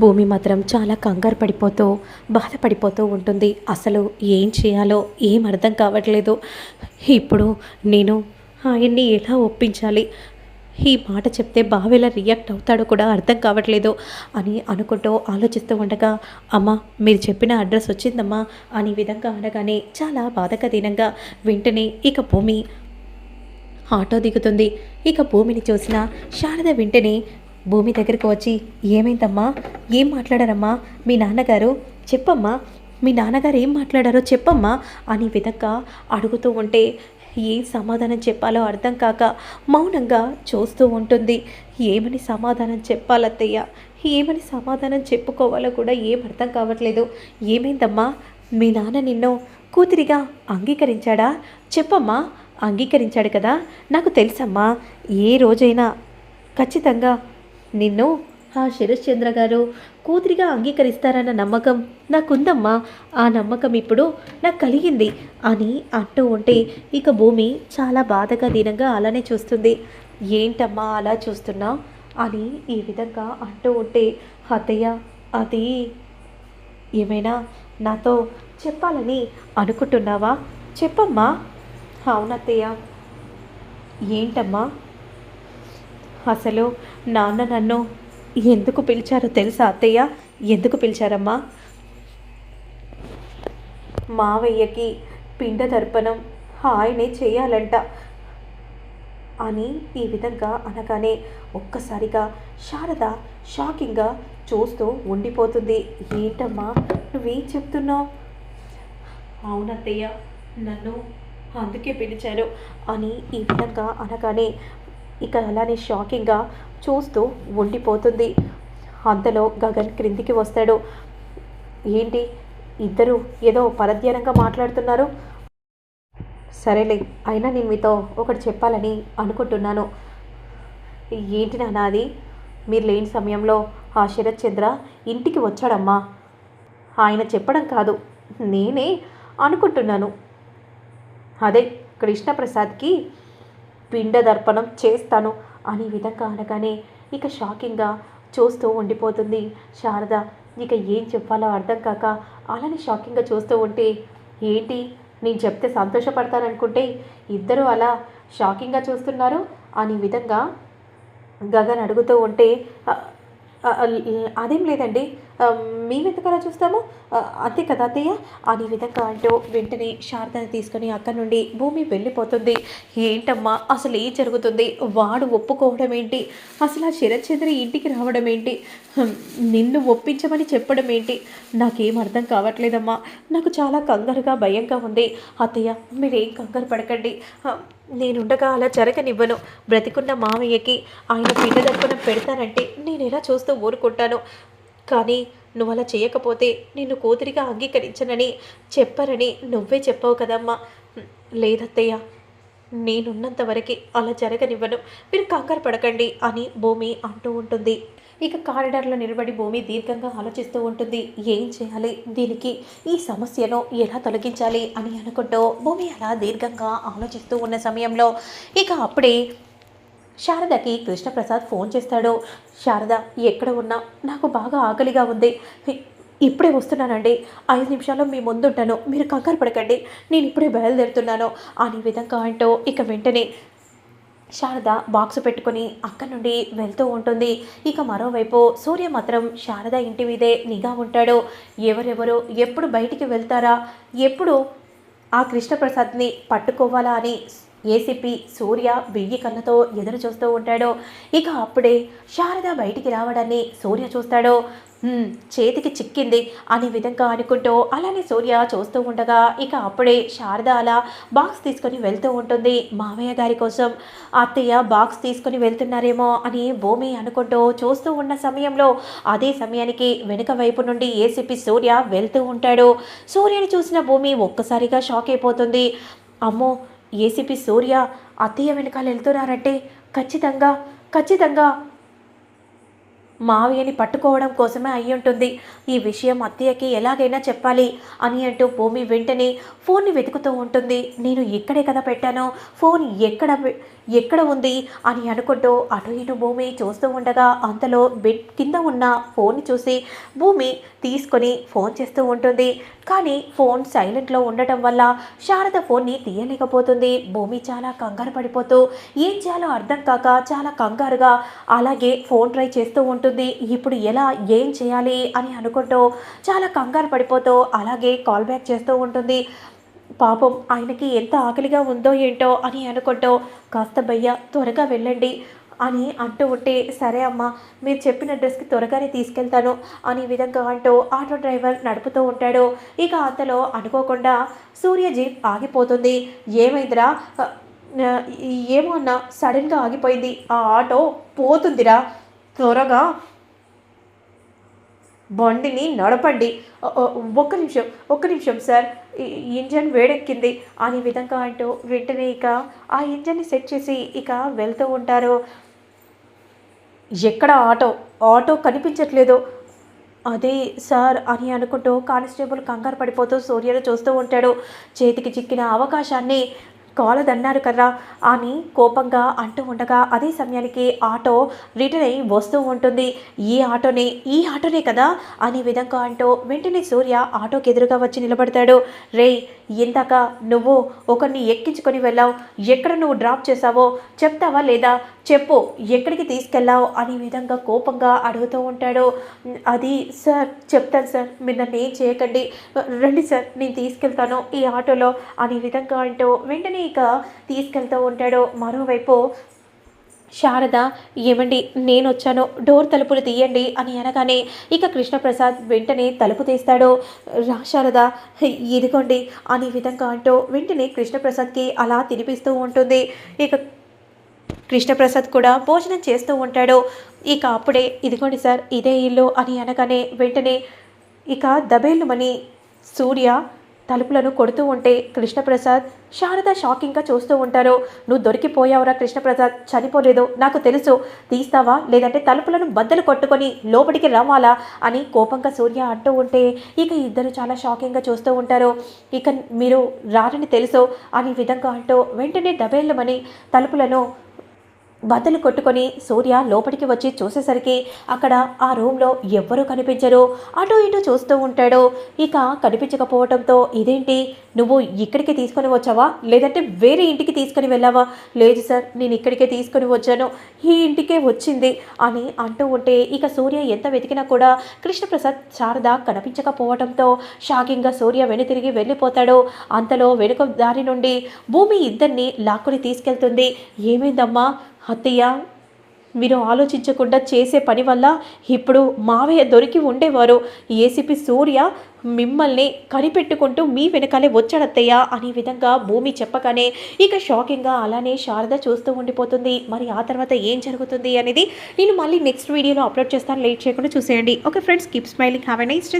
భూమి మాత్రం చాలా కంగారు పడిపోతూ బాధపడిపోతూ ఉంటుంది. అసలు ఏం చేయాలో ఏం అర్థం కావట్లేదు. ఇప్పుడు నేను ఆయన్ని ఎలా ఒప్పించాలి? ఈ మాట చెప్తే బావ ఎలా రియాక్ట్ అవుతాడో కూడా అర్థం కావట్లేదు అని అనుకుంటూ ఆలోచిస్తూ ఉండగా అమ్మ మీరు చెప్పిన అడ్రస్ వచ్చిందమ్మా అని విధంగా అనగానే చాలా బాధకదీనంగా వెంటనే ఇక భూమి ఆటో దిగుతుంది. ఇక భూమిని చూసిన శారద వెంటనే భూమి దగ్గరికి వచ్చి ఏమైందమ్మా? ఏం మాట్లాడారమ్మా? మీ నాన్నగారు? చెప్పమ్మా? మీ నాన్నగారు ఏం మాట్లాడారో చెప్పమ్మా? అని విధంగా అడుగుతూ ఉంటే ఏం సమాధానం చెప్పాలో అర్థం కాక మౌనంగా చూస్తూ ఉంటుంది. ఏమని సమాధానం చెప్పాలత్తయ్య? ఏమని సమాధానం చెప్పుకోవాలో కూడా ఏం అర్థం కావట్లేదు. ఏమైందమ్మా? మీ నాన్న నిన్ను కూతురిగా అంగీకరించాడా? చెప్పమ్మా. అంగీకరించాడు కదా? నాకు తెలుసమ్మా. ఏ రోజైనా ఖచ్చితంగా నిన్ను? ఆ శరశ్చంద్ర గారు కూతురిగా అంగీకరిస్తారన్న నమ్మకం నాకుందమ్మా. ఆ నమ్మకం ఇప్పుడు నాకు కలిగింది అని అంటూ ఉంటే ఇక భూమి చాలా బాధగా దీనంగా అలానే చూస్తుంది. ఏంటమ్మా అలా చూస్తున్నా అని ఈ విధంగా అంటూ ఉంటే అత్తయ్య అది ఏమైనా నాతో చెప్పాలని అనుకుంటున్నావా? చెప్పమ్మా. అవునత్తయ్య. ఏంటమ్మా? అసలు నాన్న నన్ను ఎందుకు పిలిచారో తెలుసా అత్తయ్య? ఎందుకు పిలిచారమ్మా? మావయ్యకి పిండ తర్పణం ఆయనే చేయాలంట అని ఈ విధంగా అనగానే ఒక్కసారిగా శారద షాకింగ్గా చూస్తూ ఉండిపోతుంది. ఏంటమ్మా? నువ్వేం చెప్తున్నావు? అవునత్తయ్య నన్ను అందుకే పిలిచారు అని ఈ విధంగా అనగానే ఇక అలానే షాకింగ్గా చూస్తూ ఉండిపోతుంది. అంతలో గగన్ క్రిందికి వస్తాడు. ఏంటి? ఇద్దరు ఏదో పరధ్యానంగా మాట్లాడుతున్నారు? సరేలే అయినా నేను మీతో ఒకటి చెప్పాలని అనుకుంటున్నాను. ఏంటి నాది మీరు లేని సమయంలో ఆ శరత్ చంద్ర ఇంటికి వచ్చాడమ్మా. ఆయన చెప్పడం కాదు నేనే అనుకుంటున్నాను. అదే కృష్ణప్రసాద్కి పిండ దర్పణం చేస్తాను అని విధంగా అనగానే ఇక షాకింగ్గా చూస్తూ ఉండిపోతుంది. శారద ఇక ఏం చెప్పాలో అర్థం కాక అలానే షాకింగ్గా చూస్తూ ఉంటే ఏంటి? నేను చెప్తే సంతోషపడతాననుకుంటే ఇద్దరూ అలా షాకింగ్గా చూస్తున్నారు అని విధంగా గగన్ అడుగుతూ ఉంటే అదేం లేదండి. ఆ, మేమెందుకలా చూస్తాము? అంతే కదా అత్తయ్య? అని విధంగా అంటూ వెంటనే శారదని తీసుకొని అక్కడి నుండి భూమి వెళ్ళిపోతుంది. ఏంటమ్మా అసలు ఏం జరుగుతుంది? వాడు ఒప్పుకోవడం ఏంటి? అసలు ఆ శరత్చంద్ర ఇంటికి రావడం ఏంటి? నిన్ను ఒప్పించమని చెప్పడం ఏంటి? నాకేం అర్థం కావట్లేదమ్మా. నాకు చాలా కంగారుగా భయంగా ఉంది. అత్తయ్య మీరేం కంగారు పడకండి. నేనుండగా అలా జరగనివ్వను. బ్రతికున్న మామయ్యకి ఆయన పిల్ల దక్కున పెడతానంటే నేను ఎలా చూస్తూ ఊరుకుంటాను? కానీ నువ్వు అలా చేయకపోతే నిన్ను కూతురిగా అంగీకరించనని చెప్పరని నువ్వే చెప్పావు కదమ్మా. లేదత్తయ్య నేనున్నంత వరకు అలా జరగనివ్వను. మీరు కంగారు పడకండి అని భూమి అంటూ ఉంటుంది. ఇక కారిడార్లో నిలబడి భూమి దీర్ఘంగా ఆలోచిస్తూ ఉంటుంది. ఏం చేయాలి? దీనికి ఈ సమస్యను ఎలా తొలగించాలి అని అనుకుంటూ భూమి అలా దీర్ఘంగా ఆలోచిస్తూ ఉన్న సమయంలో ఇక అప్పుడే శారదకి కృష్ణప్రసాద్ ఫోన్ చేస్తాడు. శారద ఎక్కడ ఉన్నా? నాకు బాగా ఆకలిగా ఉంది. ఇప్పుడే వస్తున్నానండి. ఐదు నిమిషాల్లో మీ ముందుంటాను. మీరు కంగారు పడకండి. నేను ఇప్పుడే బయలుదేరుతున్నాను. అనే విధంగా అంటూ ఇక వెంటనే శారద బాక్స్ పెట్టుకొని అక్కడి నుండి వెళ్తూ ఉంటుంది. ఇక మరోవైపు సూర్య మాత్రం శారద ఇంటి మీదే నిఘా ఉంటాడు. ఎవరెవరు? ఎప్పుడు బయటికి వెళ్తారా? ఎప్పుడు ఆ కృష్ణప్రసాద్ని పట్టుకోవాలా? అని ఏసీపీ సూర్య వెయ్యి కళ్ళతో ఎదురు చూస్తూ ఉంటాడు. ఇక అప్పుడే శారద బయటికి రావడాన్ని సూర్య చూస్తాడు. చేతికి చిక్కింది అనే విధంగా అనుకుంటూ అలానే సూర్య చూస్తూ ఉండగా ఇక అప్పుడే శారద అలా బాక్స్ తీసుకొని వెళ్తూ ఉంటుంది మామయ్య గారి కోసం. అత్తయ్య బాక్స్ తీసుకొని వెళ్తున్నారేమో అని భూమి అనుకుంటూ చూస్తూ ఉన్న సమయంలో అదే సమయానికి వెనుక వైపు నుండి ఏసీపీ సూర్య వెళ్తూ ఉంటాడు. సూర్యని చూసిన భూమి ఒక్కసారిగా షాక్ అయిపోతుంది. అమ్మో ఏసీపీ సూర్య అత్తయ్య వెనకాల వెళ్తున్నారంటే ఖచ్చితంగా ఖచ్చితంగా మావయ్యని పట్టుకోవడం కోసమే అయి ఉంటుంది. ఈ విషయం అత్తయ్యకి ఎలాగైనా చెప్పాలి అని అంటూ భూమి వెంటనే ఫోన్ని వెతుకుతూ ఉంటుంది. నేను ఇక్కడే కదా పెట్టాను? ఫోన్ ఎక్కడ ఎక్కడ ఉంది అని అనుకుంటూ అటు ఇటు భూమి చూస్తూ ఉండగా అంతలో బెడ్ కింద ఉన్న ఫోన్ని చూసి భూమి తీసుకొని ఫోన్ చేస్తూ ఉంటుంది. కానీ ఫోన్ సైలెంట్లో ఉండటం వల్ల శారద ఫోన్ని తీయలేకపోతుంది. భూమి చాలా కంగారు పడిపోతూ ఏం చేయాలో అర్థం కాక చాలా కంగారుగా అలాగే ఫోన్ ట్రై చేస్తూ ఉంటుంది. ఇప్పుడు ఎలా ఏం చేయాలి అని అనుకుంటూ చాలా కంగారు పడిపోతూ అలాగే కాల్ బ్యాక్ చేస్తూ ఉంటుంది. పాపం ఆయనకి ఎంత ఆకలిగా ఉందో ఏంటో అని అనుకుంటూ కాస్త భయ్య త్వరగా వెళ్ళండి అని అంటూ ఉంటే సరే అమ్మా మీరు చెప్పిన అడ్రస్కి త్వరగానే తీసుకెళ్తాను అనే విధంగా అంటూ ఆటో డ్రైవర్ నడుపుతూ ఉంటాడు. ఇక అంతలో అనుకోకుండా సూర్య జీప్ ఆగిపోతుంది. ఏమైందిరా? ఏమో అన్న సడన్గా ఆగిపోయింది. ఆ ఆటో పోతుందిరా. త్వరగా బండిని నడపండి. ఒక్క నిమిషం ఒక్క నిమిషం సార్. ఇంజన్ వేడెక్కింది. అనే విధంగా అంటూ వెంటనే ఇక ఆ ఇంజన్ని సెట్ చేసి ఇక వెళ్తూ ఉంటారు. ఎక్కడ ఆటో? ఆటో కనిపించట్లేదు. అదే సార్ అని అనుకుంటూ కానిస్టేబుల్ కంగారు పడిపోతూ సూర్యను చూస్తూ ఉంటాడు. చేతికి చిక్కిన అవకాశాన్ని కాలదన్నారు కర్రా. అని కోపంగా అంటూ ఉండగా అదే సమయానికి ఆటో రిటర్న్ అయి వస్తూ ఉంటుంది. ఈ ఆటోనే ఈ ఆటోనే కదా? అనే విధంగా అంటూ వెంటనే సూర్య ఆటోకి ఎదురుగా వచ్చి నిలబడతాడు. రేయ్ ఇందాక నువ్వు ఒకరిని ఎక్కించుకొని వెళ్ళావు. ఎక్కడ నువ్వు డ్రాప్ చేసావో చెప్తావా లేదా? చెప్పు ఎక్కడికి తీసుకెళ్ళావు? అనే విధంగా కోపంగా అడుగుతూ ఉంటాడు. అది సార్ చెప్తాను సార్. మీరు నన్ను ఏం చేయకండి. రండి సార్ నేను తీసుకెళ్తాను ఈ ఆటోలో అనే విధంగా అంటూ వెంటనే ఇక తీసుకెళ్తూ ఉంటాడు. మరోవైపు శారద ఏమండి నేను వచ్చాను డోర్ తలుపులు తీయండి అని అనగానే ఇక కృష్ణప్రసాద్ వెంటనే తలుపు తీస్తాడు. రా శారద ఇదిగోండి అనే విధంగా అంటూ వెంటనే కృష్ణప్రసాద్కి అలా తినిపిస్తూ ఉంటుంది. ఇక కృష్ణప్రసాద్ కూడా భోజనం చేస్తూ ఉంటాడు. ఇక అప్పుడే ఇదిగోండి సార్ ఇదే ఇల్లు అని అనగానే వెంటనే ఇక దబేలుమని సూర్య తలుపులను కొడుతూ ఉంటే కృష్ణప్రసాద్ శారద షాకింగ్గా చూస్తూ ఉంటారు. నువ్వు దొరికిపోయావురా కృష్ణప్రసాద్ చనిపోలేదు. నాకు తెలుసు. తీస్తావా? లేదంటే తలుపులను బద్దలు కొట్టుకొని లోపలికి రావాలా? అని కోపంగా సూర్య అంటూ ఉంటే ఇక ఇద్దరు చాలా షాకింగ్గా చూస్తూ ఉంటారు. ఇక మీరు రారని తెలుసు అనే విధంగా అంటూ వెంటనే డబేళ్ళమని తలుపులను బద్దలు కొట్టుకొని సూర్య లోపలికి వచ్చి చూసేసరికి అక్కడ ఆ రూమ్లో ఎవ్వరూ కనిపించరు. అటు ఇటు చూస్తూ ఉంటాడు. ఇక కనిపించకపోవడంతో ఇదేంటి? నువ్వు ఇక్కడికి తీసుకొని వచ్చావా? లేదంటే వేరే ఇంటికి తీసుకొని వెళ్ళావా? లేదు సార్ నేను ఇక్కడికే తీసుకొని వచ్చాను. ఈ ఇంటికే వచ్చింది అని అంటూ ఉంటే ఇక సూర్య ఎంత వెతికినా కూడా కృష్ణప్రసాద్ శారద కనిపించకపోవడంతో షాకింగ్గా సూర్య వెనుతిరిగి వెళ్ళిపోతాడు. అంతలో వెనుక దారి నుండి భూమి ఇద్దరిని లాక్కుని తీసుకెళ్తుంది. ఏమైందమ్మా? అత్తయ్య మీరు ఆలోచించకుండా చేసే పని వల్ల ఇప్పుడు మావయ్య దొరికి ఉండేవారు. ఏసీపీ సూర్య మిమ్మల్ని కనిపెట్టుకుంటూ మీ వెనకాలే వచ్చాడత్తయ్య అనే విధంగా భూమి చెప్పగానే ఇక షాకింగ్గా అలానే శారద చూస్తూ ఉండిపోతుంది. మరి ఆ తర్వాత ఏం జరుగుతుంది అనేది నేను మళ్ళీ నెక్స్ట్ వీడియోలో అప్లోడ్ చేస్తాను. లేట్ చేయకుండా చూసేయండి. Okay friends keep smiling have a nice